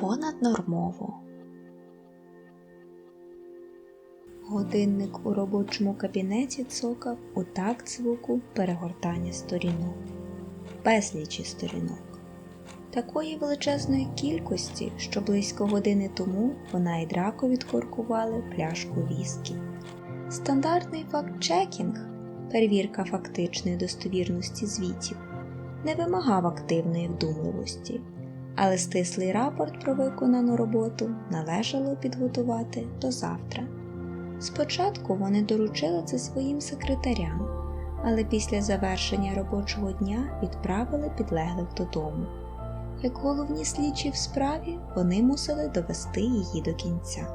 понаднормово. Годинник у робочому кабінеті цокав у такт звуку перегортання сторінок, безлічі сторінок. Такої величезної кількості, що близько години тому вона і драко відкоркували пляшку віскі. Стандартний факт-чекінг, перевірка фактичної достовірності звітів, не вимагав активної вдумливості, але стислий рапорт про виконану роботу належало підготувати до завтра. Спочатку вони доручили це своїм секретарям, але після завершення робочого дня відправили підлеглих додому. Як головні слідчі в справі, вони мусили довести її до кінця.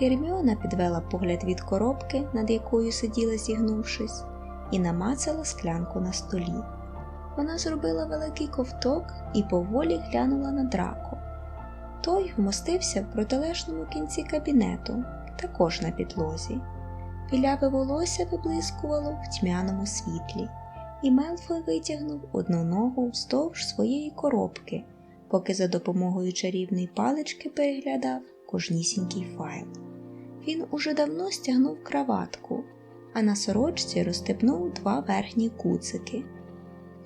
Герміона підвела погляд від коробки, над якою сиділа зігнувшись, і намацала склянку на столі. Вона зробила великий ковток і поволі глянула на драко. Той вмостився в протилежному кінці кабінету, також на підлозі. Біляве волосся виблискувало в тьмяному світлі, і Мелфой витягнув одну ногу вздовж своєї коробки, поки за допомогою чарівної палички переглядав кожнісінький файл. Він уже давно стягнув краватку, а на сорочці розстебнув два верхні куцики.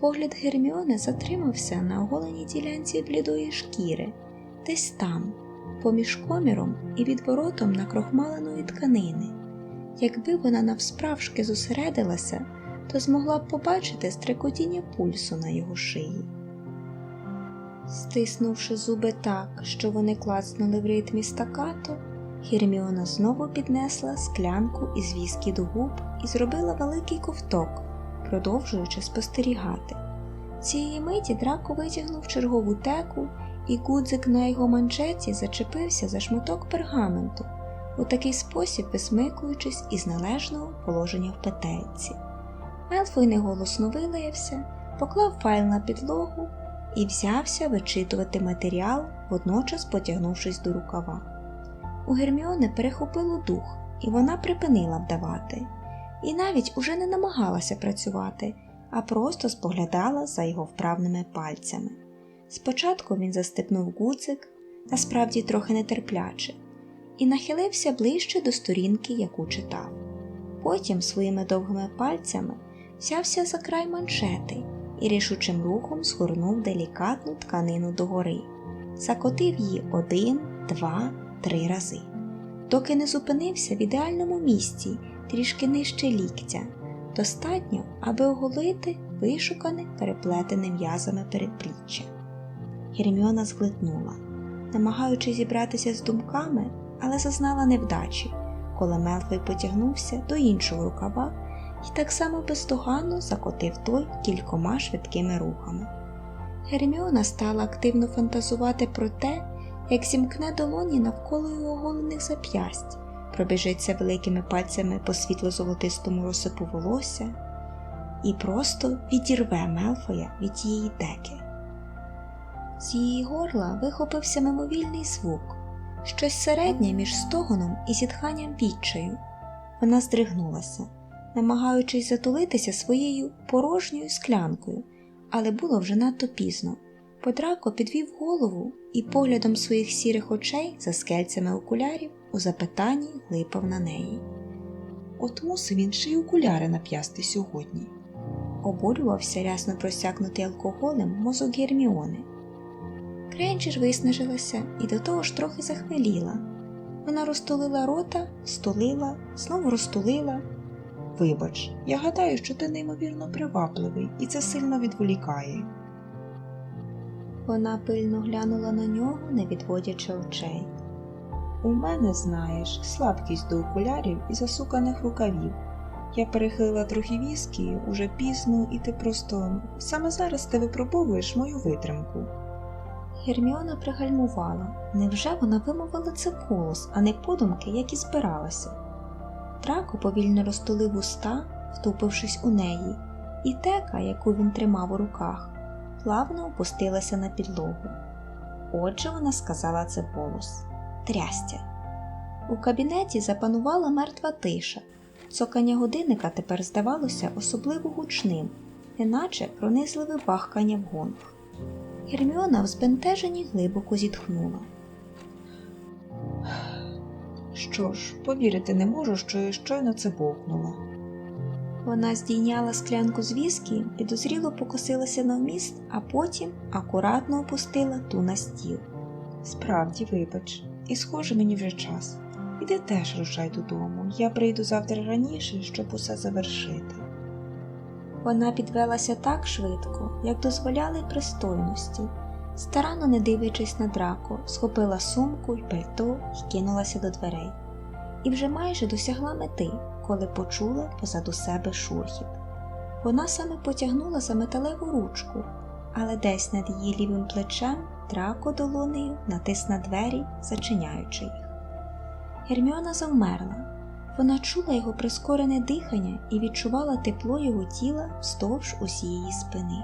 Погляд Герміони затримався на оголеній ділянці блідої шкіри, десь там, поміж коміром і відворотом накрохмаленої тканини. Якби вона навсправжки зосередилася, то змогла б побачити стрекотіння пульсу на його шиї. Стиснувши зуби так, що вони клацнули в ритмі стакато, Герміона знову піднесла склянку із віскі до губ і зробила великий ковток, продовжуючи спостерігати. Цієї миті драко витягнув чергову теку, і гудзик на його манчеті зачепився за шматок пергаменту, у такий спосіб висмикуючись із належного положення в петельці. Мелфой неголосно вилаявся, поклав файл на підлогу і взявся вичитувати матеріал, водночас потягнувшись до рукава. У Герміони перехопило дух, і вона припинила вдавати, і навіть уже не намагалася працювати, а просто споглядала за його вправними пальцями. Спочатку він застепнув гудзик, насправді трохи нетерпляче, і нахилився ближче до сторінки, яку читав. Потім своїми довгими пальцями взявся за край маншети і рішучим рухом згорнув делікатну тканину догори, закотив її один, два, три рази, доки не зупинився в ідеальному місці, трішки нижче ліктя, достатньо, аби оголити вишукане переплетене м'язами передпліччя. Герміона зглитнула, намагаючись зібратися з думками, але зазнала невдачі, коли Мелфой потягнувся до іншого рукава і так само бездоганно закотив той кількома швидкими рухами. Герміона стала активно фантазувати про те, як зімкне долоні навколо його оголених зап'ясть, пробіжиться великими пальцями по світло-золотистому розсипу волосся і просто відірве Мелфоя від її теки. З її горла вихопився мимовільний звук, щось середнє між стогоном і зітханням відчаю. Вона здригнулася, намагаючись затулитися своєю порожньою склянкою, але було вже надто пізно. Подрако підвів голову і поглядом своїх сірих очей за скельцями окулярів у запитанні глипав на неї. От мусив він ще й окуляри нап'ясти сьогодні. Обурювався рясно просякнутий алкоголем мозок Герміони. Кренчер виснажилася і до того ж трохи захмеліла. Вона розтулила рота, стулила, знову розтулила. Вибач, я гадаю, що ти неймовірно привабливий, і це сильно відволікає. Вона пильно глянула на нього, не відводячи очей. У мене, знаєш, слабкість до окулярів і засуканих рукавів. Я перехилила трохи віскі, уже пізно, і ти просто саме зараз ти випробовуєш мою витримку. Герміона пригальмувала. Невже вона вимовила це вголос, а не подумки, як і збиралася? Драко повільно розтулив уста, втупившись у неї, і тека, яку він тримав у руках, плавно опустилася на підлогу. Отже, вона сказала це голос трястя. У кабінеті запанувала мертва тиша. Цокання годинника тепер здавалося особливо гучним, неначе пронизливе бахкання в гонг. Герміона в збентеженні глибоко зітхнула. Що ж, повірити не можу, що я щойно це бовкнула. Вона здійняла склянку з віскі, підозріло покосилася на вміст, а потім акуратно опустила ту на стіл. Справді, вибач, і схоже, мені вже час. Іди теж рушай додому. Я прийду завтра раніше, щоб усе завершити. Вона підвелася так швидко, як дозволяли пристойності. Старанно не дивлячись на драко, схопила сумку й пальто і кинулася до дверей. І вже майже досягла мети, коли почула позаду себе шурхіт. Вона саме потягнула за металеву ручку, але десь над її лівим плечем драко долонею натис на двері, зачиняючи їх. Герміона завмерла. Вона чула його прискорене дихання і відчувала тепло його тіла вздовж усієї спини.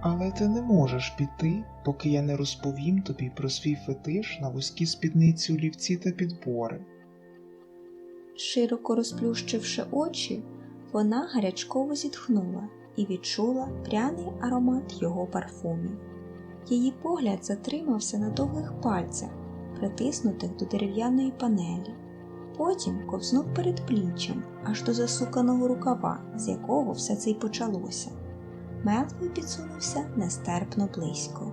Але ти не можеш піти, поки я не розповім тобі про свій фетиш на вузькі спідниці олівці та підбори. Широко розплющивши очі, вона гарячково зітхнула і відчула пряний аромат його парфумів. Її погляд затримався на довгих пальцях, притиснутих до дерев'яної панелі. Потім ковзнув перед пліччям аж до засуканого рукава, з якого все це й почалося. Мелвій підсунувся нестерпно близько.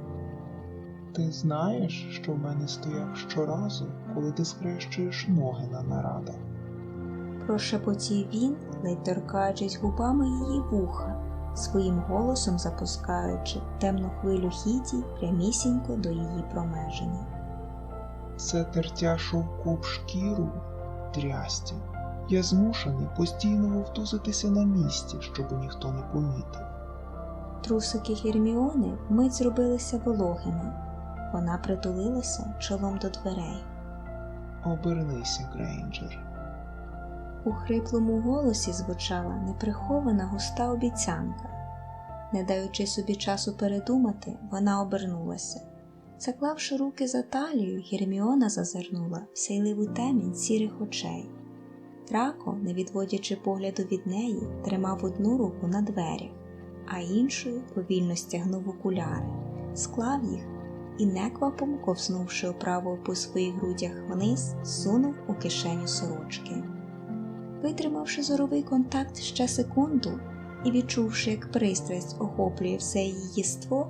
Ти знаєш, що в мене стояв щоразу, коли ти схрещуєш ноги на нарадах. Прошепотів він, ледь торкаючись губами її вуха, своїм голосом запускаючи темну хвилю хіті прямісінько до її промеження. Це тертя шовку шкіру, трястя. Я змушений постійно вовтузитися на місці, щоб ніхто не помітив. Трусики Герміони вмить зробилися вологими. Вона притулилася чолом до дверей. Обернися, Грейнджер. У хриплому голосі звучала неприхована густа обіцянка. Не даючи собі часу передумати, вона обернулася. Заклавши руки за талію, Герміона зазирнула в сяйливу темінь сірих очей. Драко, не відводячи погляду від неї, тримав одну руку на дверях, а іншою повільно стягнув окуляри, склав їх і, неквапом ковзнувши оправою по своїх грудях вниз, сунув у кишеню сорочки. Витримавши зоровий контакт ще секунду і відчувши, як пристрасть охоплює все її єство,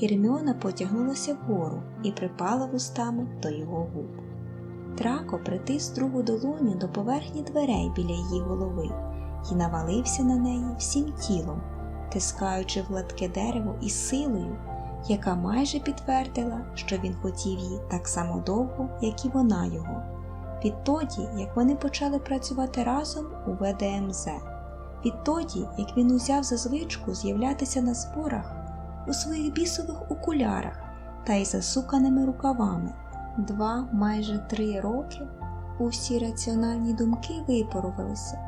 Герміона потягнулася вгору і припала вустами до його губ. Драко притис другу долоню до поверхні дверей біля її голови і навалився на неї всім тілом, тискаючи в гладке дерево із силою, яка майже підтвердила, що він хотів її так само довго, як і вона його відтоді, як вони почали працювати разом у ВДМЗ, відтоді, як він узяв за звичку з'являтися на зборах у своїх бісових окулярах та й засуканими рукавами. Два майже три роки усі раціональні думки випарувалися,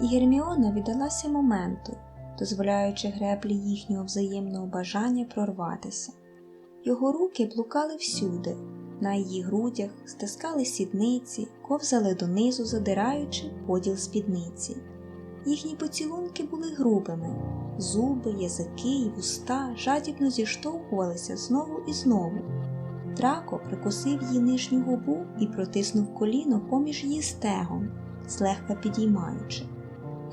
і Герміона віддалася моменту, дозволяючи греблі їхнього взаємного бажання прорватися. Його руки блукали всюди, на її грудях стискали сідниці, ковзали донизу, задираючи поділ спідниці. Їхні поцілунки були грубими, зуби, язики і вуста жадібно зіштовхувалися знову і знову. Драко прикусив її нижню губу і протиснув коліно поміж її стегом, злегка підіймаючи.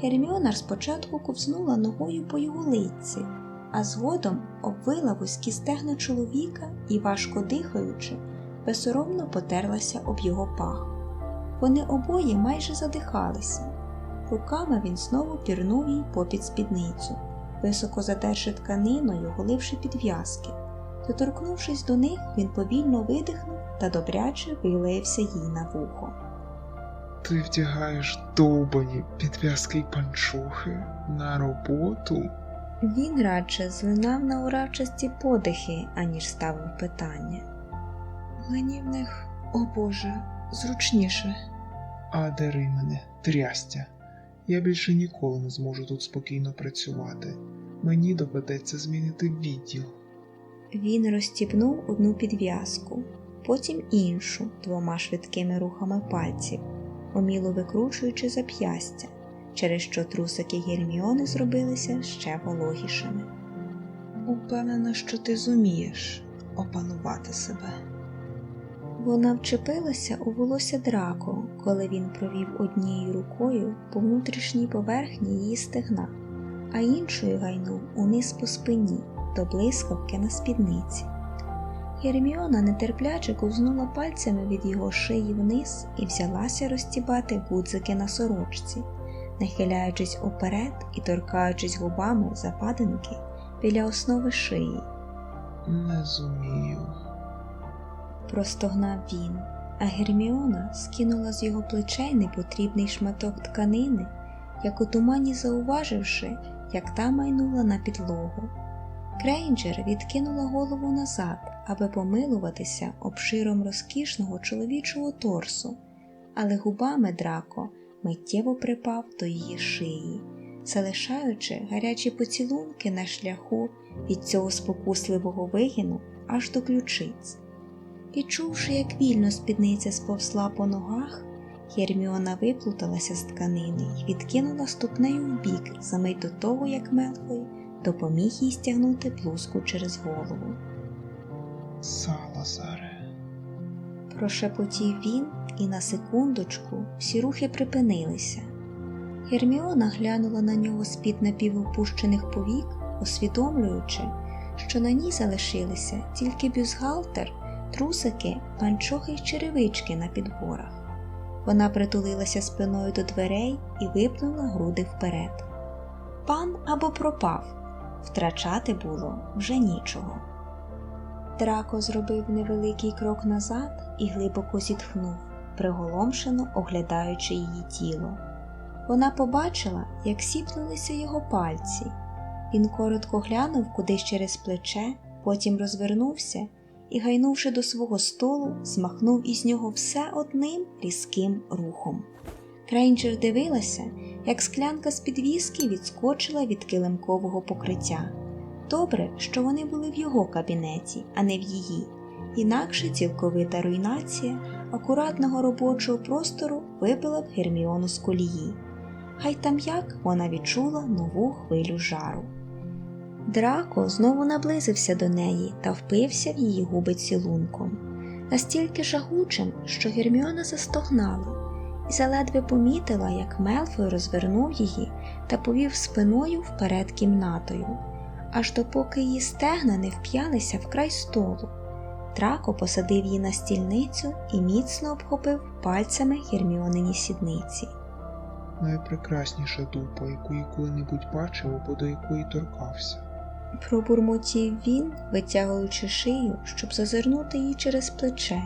Герміона спочатку ковзнула ногою по його лиці, а згодом обвила вузькі стегна чоловіка і, важко дихаючи, безсоромно потерлася об його пах. Вони обоє майже задихалися. Руками він знову пірнув їй попід спідницю, високо задерши тканиною, голивши підв'язки. Доторкнувшись до них, він повільно видихнув та добряче вилаявся їй на вухо. Ти вдягаєш довбані підв'язки й панчохи на роботу? Він радше злинав на уравчасті подихи, аніж ставив питання. Мені в них, о Боже, зручніше. А дари мене, трястя. Я більше ніколи не зможу тут спокійно працювати. Мені доведеться змінити відділ. Він розстібнув одну підв'язку, потім іншу двома швидкими рухами пальців, уміло викручуючи зап'ястя, через що трусики Герміони зробилися ще вологішими. упевнена, що ти зумієш опанувати себе. Вона вчепилася у волосся драко, коли він провів однією рукою по внутрішній поверхні її стегна, а іншою гайнув униз по спині до блискавки на спідниці. Герміона нетерпляче ковзнула пальцями від його шиї вниз і взялася розтібати гудзики на сорочці, нахиляючись уперед і торкаючись губами западинки біля основи шиї. Не зумію. Простогнав він, а Герміона скинула з його плечей непотрібний шматок тканини, як у тумані зауваживши, як та майнула на підлогу. Крейнджер відкинула голову назад, аби помилуватися обширом розкішного чоловічого торсу, але губами драко миттєво припав до її шиї, залишаючи гарячі поцілунки на шляху від цього спокусливого вигину аж до ключиць. Відчувши, як вільно спідниця сповзла по ногах, Герміона виплуталася з тканини і відкинула ступнею вбік за мить до того, як Мелфой допоміг їй стягнути блузку через голову. Салазаре. Прошепотів він, і на секундочку всі рухи припинилися. Герміона глянула на нього з-під напівопущених повік, усвідомлюючи, що на ній залишилися тільки бюстгальтер, трусики, панчохи й черевички на підборах. Вона притулилася спиною до дверей і випнула груди вперед. Пан або пропав, втрачати було вже нічого. Драко зробив невеликий крок назад і глибоко зітхнув, приголомшено оглядаючи її тіло. Вона побачила, як сіпнулися його пальці. Він коротко глянув кудись через плече, потім розвернувся і, гайнувши до свого столу, змахнув із нього все одним різким рухом. Крейнджер дивилася, як склянка з під віскі відскочила від килимкового покриття. Добре, що вони були в його кабінеті, а не в її. Інакше цілковита руйнація акуратного робочого простору вибила б Герміону з колії. Хай там як вона відчула нову хвилю жару. Драко знову наблизився до неї та впився в її губи цілунком, настільки жагучим, що Герміона застогнала і заледве помітила, як Мелфой розвернув її та повів спиною вперед кімнатою, аж допоки її стегна не вп'ялися в край столу. Драко посадив її на стільницю і міцно обхопив пальцями Герміонині сідниці. Найпрекрасніша дупа, яку я коли-небудь бачив або до якої торкався. Пробурмотів він, витягуючи шию, щоб зазирнути їй через плече.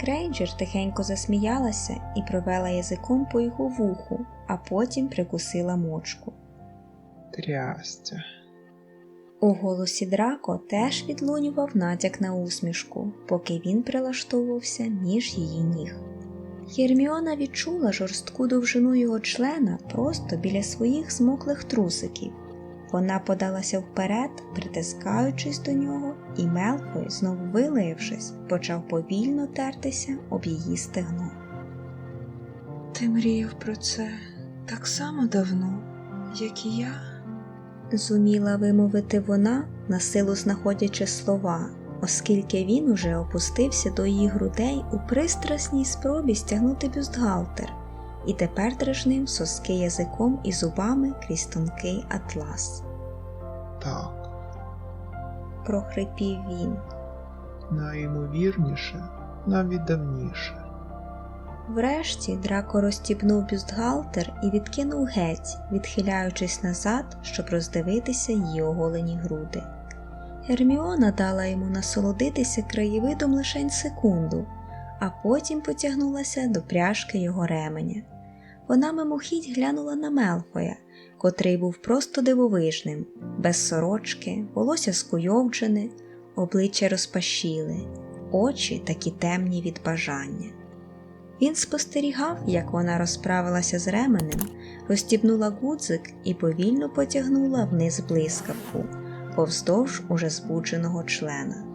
Крейджер тихенько засміялася і провела язиком по його вуху, а потім прикусила мочку. Трястя. У голосі Драко теж відлунював натяк на усмішку, поки він прилаштовувався між її ніг. Герміона відчула жорстку довжину його члена просто біля своїх змоклих трусиків. Вона подалася вперед, притискаючись до нього, і Мелфой, знову вилаявшись, почав повільно тертися об її стегно. Ти мріяв про це так само давно, як і я. Зуміла вимовити вона, на силу знаходячи слова, оскільки він уже опустився до її грудей у пристрасній спробі стягнути бюстгальтер, і тепер дражнив соски язиком і зубами крізь тонкий атлас. Так, Прохрипів він. найімовірніше, навіть давніше. Врешті драко розтібнув бюстгальтер і відкинув геть, відхиляючись назад, щоб роздивитися її оголені груди. Герміона дала йому насолодитися краєвидом лишень секунду, а потім потягнулася до пряжки його ременя. Вона мимохідь глянула на Мелфоя, котрий був просто дивовижним, без сорочки, волосся скуйовджене, обличчя розпашіли, очі такі темні від бажання. Він спостерігав, як вона розправилася з ременем, розстібнула гудзик і повільно потягнула вниз блискавку, повздовж уже збудженого члена.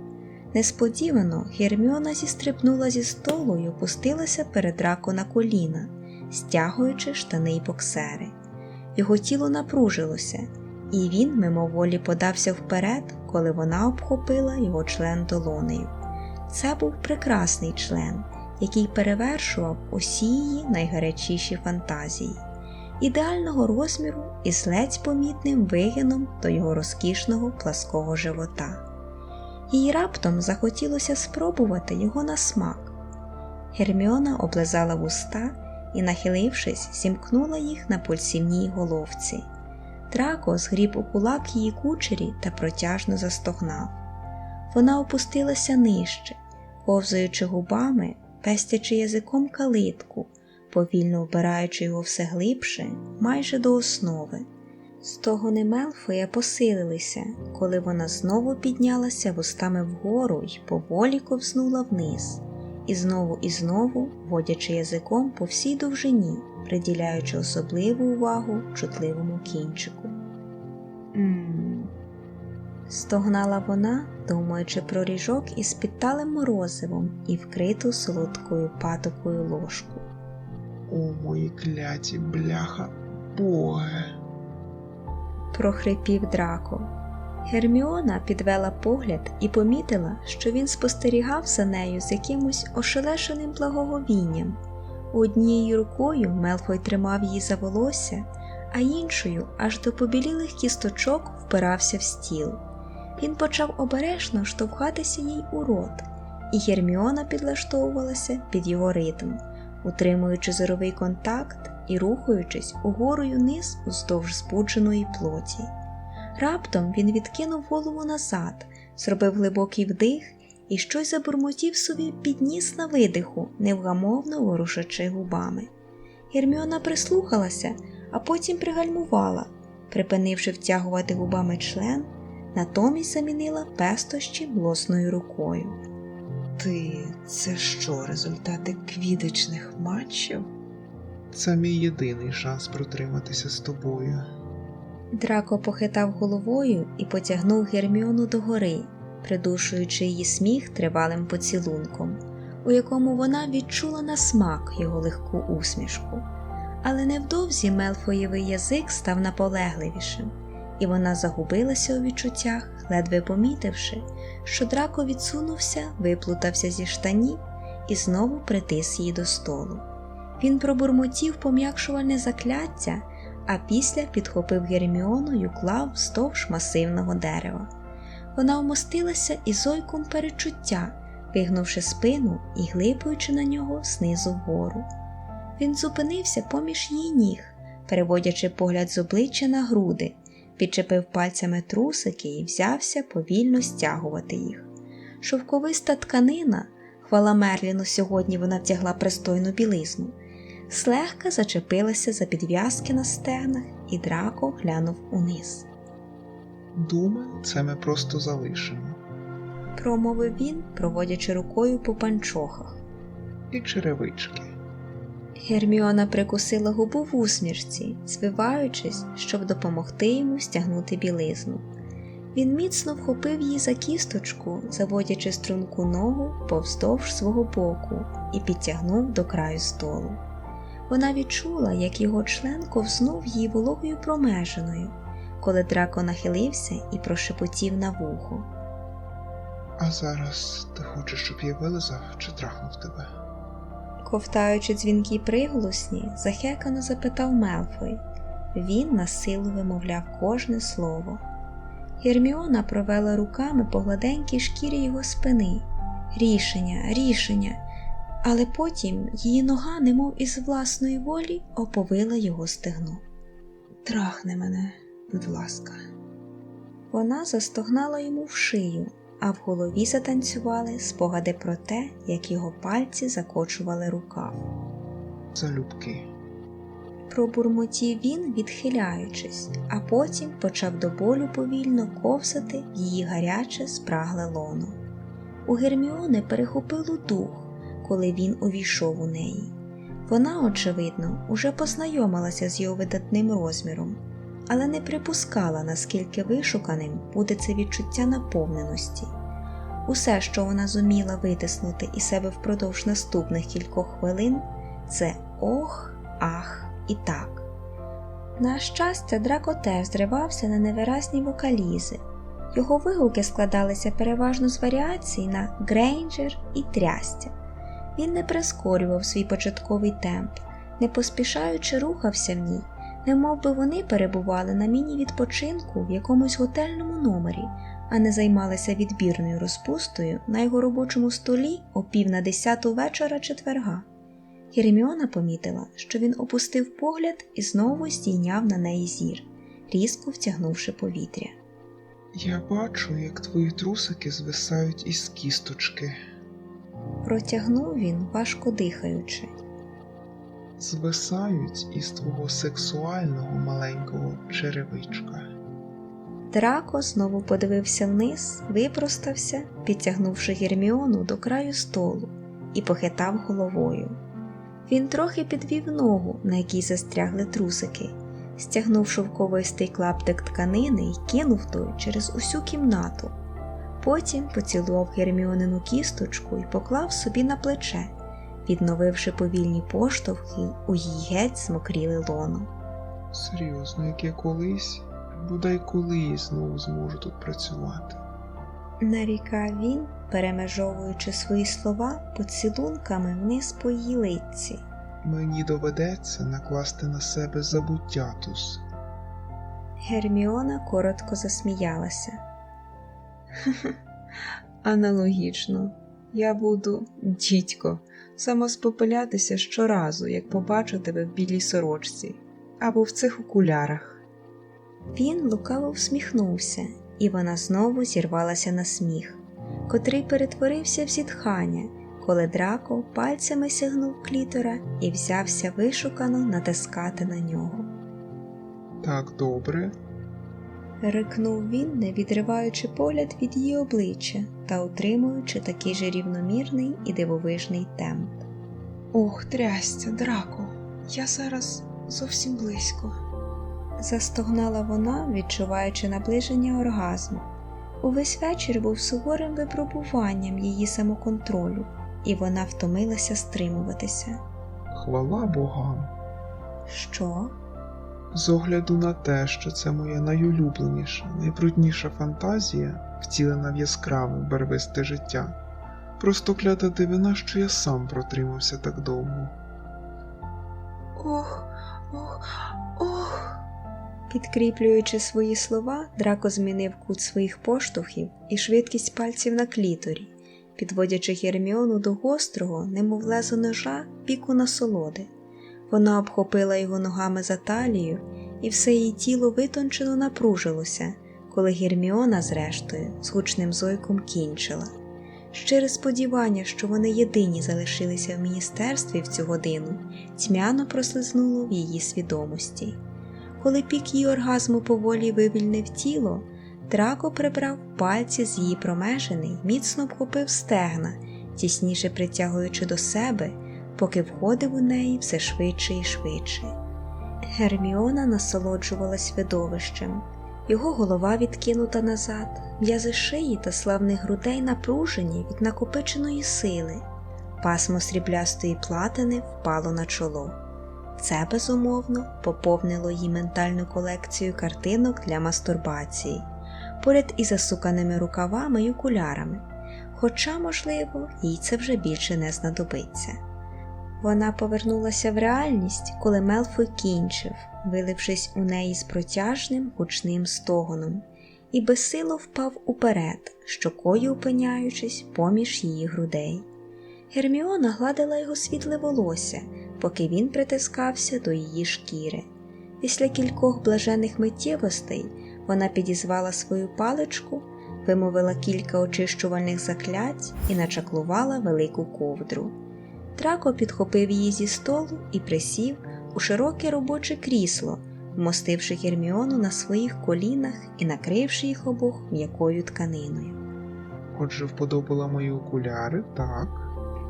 Несподівано Герміона зістрибнула зі столу й опустилася перед рако на коліна, стягуючи штани й боксери. Його тіло напружилося, і він мимоволі подався вперед, коли вона обхопила його член долонею. Це був прекрасний член, який перевершував усі її найгарячіші фантазії, ідеального розміру і з ледь помітним вигином до його розкішного плаского живота. Їй раптом захотілося спробувати його на смак. Герміона облизала вуста і, нахилившись, зімкнула їх на пульсівній головці. Драко згріб у кулак її кучері та протяжно застогнав. Вона опустилася нижче, ковзаючи губами, пестячи язиком калитку, повільно вбираючи його все глибше, майже до основи. Стогони Мелфоя посилилися, коли вона знову піднялася вустами вгору й поволі ковзнула вниз, і знову і знову водячи язиком по всій довжині, приділяючи особливу увагу чутливому кінчику. Мм, Стогнала вона, думаючи про ріжок із підталим морозивом і вкриту солодкою патокою ложку. О, мої кляті бляха, боге. Прохрипів Драко. Герміона підвела погляд і помітила, що він спостерігав за нею з якимось ошелешеним благоговінням. Однією рукою Мелфой тримав її за волосся, а іншою аж до побілілих кісточок впирався в стіл. Він почав обережно штовхатися їй у рот, і Герміона підлаштовувалася під його ритм, утримуючи зоровий контакт і рухаючись угору й униз уздовж збудженої плоті. Раптом він відкинув голову назад, зробив глибокий вдих і щось забурмотів собі підніс на видиху, невгамовно ворушачи губами. Герміона прислухалася, а потім пригальмувала, припинивши втягувати губами член, натомість замінила пестощі власною рукою. ти це що, результати квідичних матчів? Це мій єдиний шанс протриматися з тобою. Драко похитав головою і потягнув Герміону догори, придушуючи її сміх тривалим поцілунком, у якому вона відчула на смак його легку усмішку. Але невдовзі Мелфоєвий язик став наполегливішим, і вона загубилася у відчуттях, ледве помітивши, що драко відсунувся, виплутався зі штанів і знову притис її до столу. Він пробурмотів пом'якшувальне закляття а після підхопив Герміону й уклав вздовж масивного дерева. Вона вмостилася із зойком перечуття, вигнувши спину і глипуючи на нього знизу вгору. Він зупинився поміж її ніг, переводячи погляд з обличчя на груди, підчепив пальцями трусики і взявся повільно стягувати їх. Шовковиста тканина, хвала Мерліну, сьогодні вона втягла пристойну білизну злегка зачепилася за підв'язки на стегнах, і драко глянув униз. Думаю, це ми просто залишимо. Промовив він, проводячи рукою по панчохах. І черевички. Герміона прикусила губу в усмішці, звиваючись, щоб допомогти йому стягнути білизну. Він міцно вхопив її за кісточку, заводячи струнку ногу повздовж свого боку, і підтягнув до краю столу. Вона відчула, як його член ковзнув її вологою промежиною, коли драко нахилився і прошепотів на вухо. А зараз ти хочеш, щоб я вилизав чи трахнув тебе? Ковтаючи дзвінки приголосні, захекано запитав Мелфой. Він на силу вимовляв кожне слово. Герміона провела руками по гладенькій шкірі його спини. Рішення, рішення. Але потім її нога, немов із власної волі, оповила його стегно. Трахни мене, будь ласка. Вона застогнала йому в шию, а в голові затанцювали спогади про те, як його пальці закочували рукав. Залюбки. Пробурмотів він, відхиляючись, а потім почав до болю повільно ковзати її гаряче спрагле лоно. У Герміони перехопило дух, коли він увійшов у неї. Вона, очевидно, уже познайомилася з його видатним розміром, але не припускала, наскільки вишуканим буде це відчуття наповненості. Усе, що вона зуміла витиснути із себе впродовж наступних кількох хвилин, це ох, ах і так. На щастя, Драко теж зривався на невиразні вокалізи. Його вигуки складалися переважно з варіацій на Грейнджер і трястя. Він не прискорював свій початковий темп, не поспішаючи рухався в ній, немов би вони перебували на міні-відпочинку в якомусь готельному номері, а не займалися відбірною розпустою на його робочому столі о пів на десяту вечора четверга. Герміона помітила, що він опустив погляд і знову здійняв на неї зір, різко втягнувши повітря. Я бачу, як твої трусики звисають із кісточки. Протягнув він, важко дихаючи. Звисають із твого сексуального маленького черевичка. Драко знову подивився вниз, випростався, підтягнувши Герміону до краю столу, і похитав головою. Він трохи підвів ногу, на якій застрягли трусики, стягнув шовковистий клаптик тканини і кинув той через усю кімнату. Потім поцілував Герміонину кісточку і поклав собі на плече, відновивши повільні поштовхи у її геть змокріле лоно. Серйозно, як я колись, бодай колись знову зможу тут працювати. нарікав він, перемежовуючи свої слова поцілунками вниз по її лиці. Мені доведеться накласти на себе забуттятус. Герміона коротко засміялася. Аналогічно, я буду, дідько, самоспопилятися щоразу, як побачу тебе в білій сорочці або в цих окулярах. Він лукаво всміхнувся, і вона знову зірвалася на сміх, котрий перетворився в зітхання, коли драко пальцями сягнув клітора і взявся вишукано натискати на нього. Так добре, Рикнув він, не відриваючи погляд від її обличчя та утримуючи такий же рівномірний і дивовижний темп. Ох, трястя, драко, я зараз зовсім близько. Застогнала вона, відчуваючи наближення оргазму. Увесь вечір був суворим випробуванням її самоконтролю, і вона втомилася стримуватися. хвала богам. Що? З огляду на те, що це моя найулюбленіша, найбрудніша фантазія, втілена в яскраве барвисте життя. Просто клята дивина, що я сам протримався так довго. Ох, ох, ох. Підкріплюючи свої слова, Драко змінив кут своїх поштовхів і швидкість пальців на кліторі, підводячи Герміону до гострого, немов лезо ножа, піку насолоди. Вона обхопила його ногами за талію, і все її тіло витончено напружилося, коли Герміона, зрештою, з гучним зойком кінчила. Щире сподівання, що вони єдині залишилися в міністерстві в цю годину, тьмяно прослизнуло в її свідомості. Коли пік її оргазму поволі вивільнив тіло, Драко прибрав пальці з її промежини й міцно обхопив стегна, тісніше притягуючи до себе, поки входив у неї все швидше і швидше. Герміона насолоджувалась видовищем. Його голова відкинута назад, м'язи шиї та славних грудей напружені від накопиченої сили. Пасмо сріблястої платини впало на чоло. Це, безумовно, поповнило її ментальну колекцію картинок для мастурбації, поряд із засуканими рукавами й окулярами, хоча, можливо, їй це вже більше не знадобиться. Вона повернулася в реальність, коли Мелфой кінчив, вилившись у неї з протяжним гучним стогоном, і безсило впав уперед, щокою опиняючись поміж її грудей. Герміона гладила його світле волосся, поки він притискався до її шкіри. Після кількох блажених миттєвостей вона підізвала свою паличку, вимовила кілька очищувальних заклять і начаклувала велику ковдру. Трако підхопив її зі столу і присів у широке робоче крісло, вмостивши Герміону на своїх колінах і накривши їх обох м'якою тканиною. Отже, вподобала мої окуляри, так.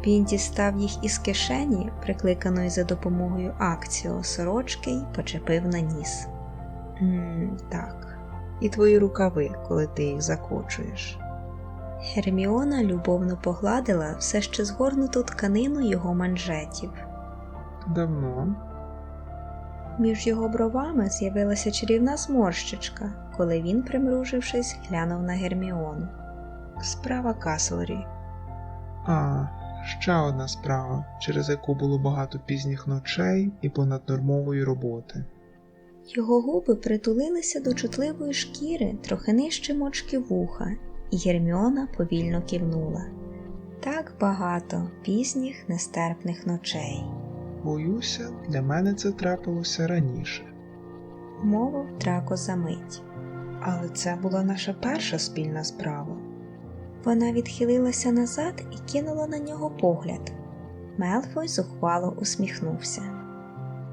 Він дістав їх із кишені, прикликаної за допомогою акціо сорочки, й почепив на ніс. м так. І твої рукави, коли ти їх закочуєш. Герміона любовно погладила все ще згорнуту тканину його манжетів. Давно. Між його бровами з'явилася чарівна зморщичка, коли він, примружившись, глянув на Герміону. Справа Каслері. А, ще одна справа, через яку було багато пізніх ночей і понаднормової роботи. Його губи притулилися до чутливої шкіри трохи нижче мочки вуха, і Герміона повільно кивнула. Так багато пізніх нестерпних ночей, Боюся, для мене це трапилося раніше. мовив Драко за мить. Але це була наша перша спільна справа. Вона відхилилася назад і кинула на нього погляд. Мелфой зухвало усміхнувся.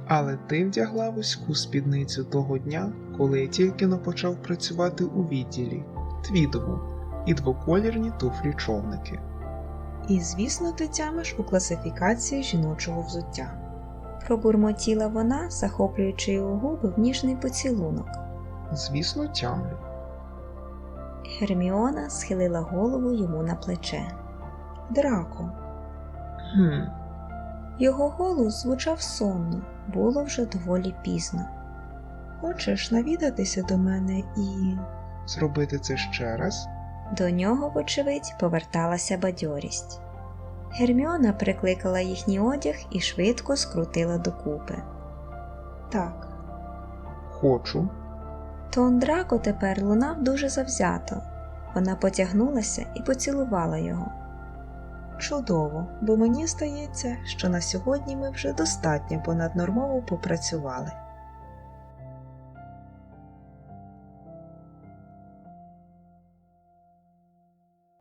Але ти вдягла вузьку спідницю того дня, коли я тільки но почав працювати у відділі, твідову, і двоколірні туфлі човники. І, звісно, ти тямиш у класифікації жіночого взуття. Пробурмотіла вона, захоплюючи його губи в ніжний поцілунок. Звісно, тямлю. Герміона схилила голову йому на плече. Драко, Хм, Його голос звучав сонно, було вже доволі пізно. хочеш навідатися до мене і. зробити це ще раз? До нього, вочевидь, поверталася бадьорість. Герміона прикликала їхній одяг і швидко скрутила докупи. Так, Хочу. Тон Драко тепер лунав дуже завзято. Вона потягнулася і поцілувала його. чудово, бо мені здається, що на сьогодні ми вже достатньо понаднормово попрацювали.